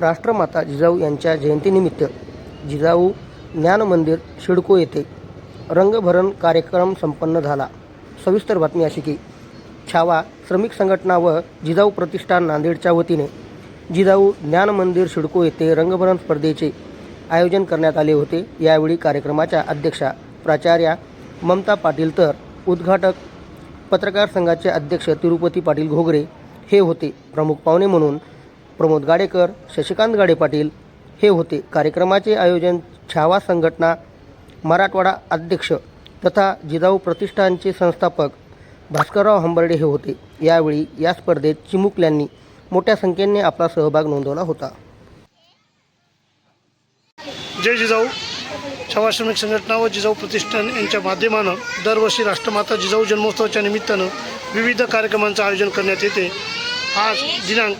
राष्ट्रमाता जिजाऊ यांच्या जयंतीनिमित्त जिजाऊ ज्ञान मंदिर शिडको येथे रंगभरण कार्यक्रम संपन्न झाला. सविस्तर बातमी अशी की छावा श्रमिक संघटना व जिजाऊ प्रतिष्ठान नांदेडच्या वतीने जिजाऊ ज्ञान मंदिर शिडको येथे रंगभरण स्पर्धेचे आयोजन करण्यात आले होते. यावेळी कार्यक्रमाच्या अध्यक्षा प्राचार्या ममता पाटील तर उद्घाटक पत्रकार संघाचे अध्यक्ष तिरुपती पाटील घोगरे हे होते. प्रमुख पाहुणे म्हणून प्रमोद गाडेकर शशिकांत गाडे पाटील हे होते. कार्यक्रमाचे आयोजन छावा संघटना मराठवाडा अध्यक्ष तथा जिजाऊ प्रतिष्ठानचे संस्थापक भास्करराव हंबर्डे हे होते. यावेळी या स्पर्धेत चिमुकल्यांनी मोठ्या संख्येने आपला सहभाग नोंदवला होता. जय जिजाऊ. छावा श्रमिक संघटना व जिजाऊ प्रतिष्ठान यांच्या माध्यमानं दरवर्षी राष्ट्रमाता जिजाऊ जन्मोत्सवाच्या निमित्तानं विविध कार्यक्रमांचं आयोजन करण्यात येते. आज दिनांक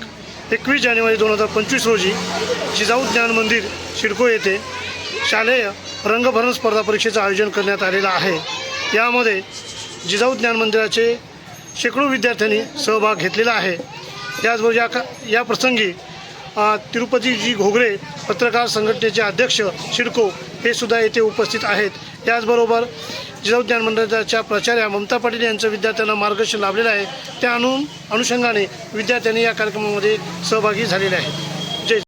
एकवीस जानेवारी दोन हजार पंचवीस रोजी जिजाऊ ज्ञान मंदिर शिडको येथे शालेय रंगभरण स्पर्धा परीक्षेचं आयोजन करण्यात आलेलं आहे. यामध्ये जिजाऊ ज्ञान मंदिराचे शेकडो विद्यार्थ्यांनी सहभाग घेतलेला आहे. त्याचबरोबर या का या प्रसंगी तिरुपतीजी घोगरे पत्रकार संघटनेचे अध्यक्ष शिडको हे सुद्धा येथे उपस्थित आहेत. याचबरोबर जिजाऊ ज्ञान मंडळाच्या प्राचार्या ममता पाटील यांचं विद्यार्थ्यांना मार्गदर्शन लाभलेलं आहे. त्या अनु अनुषंगाने विद्यार्थ्यांनी या कार्यक्रमामध्ये सहभागी झालेले आहेत.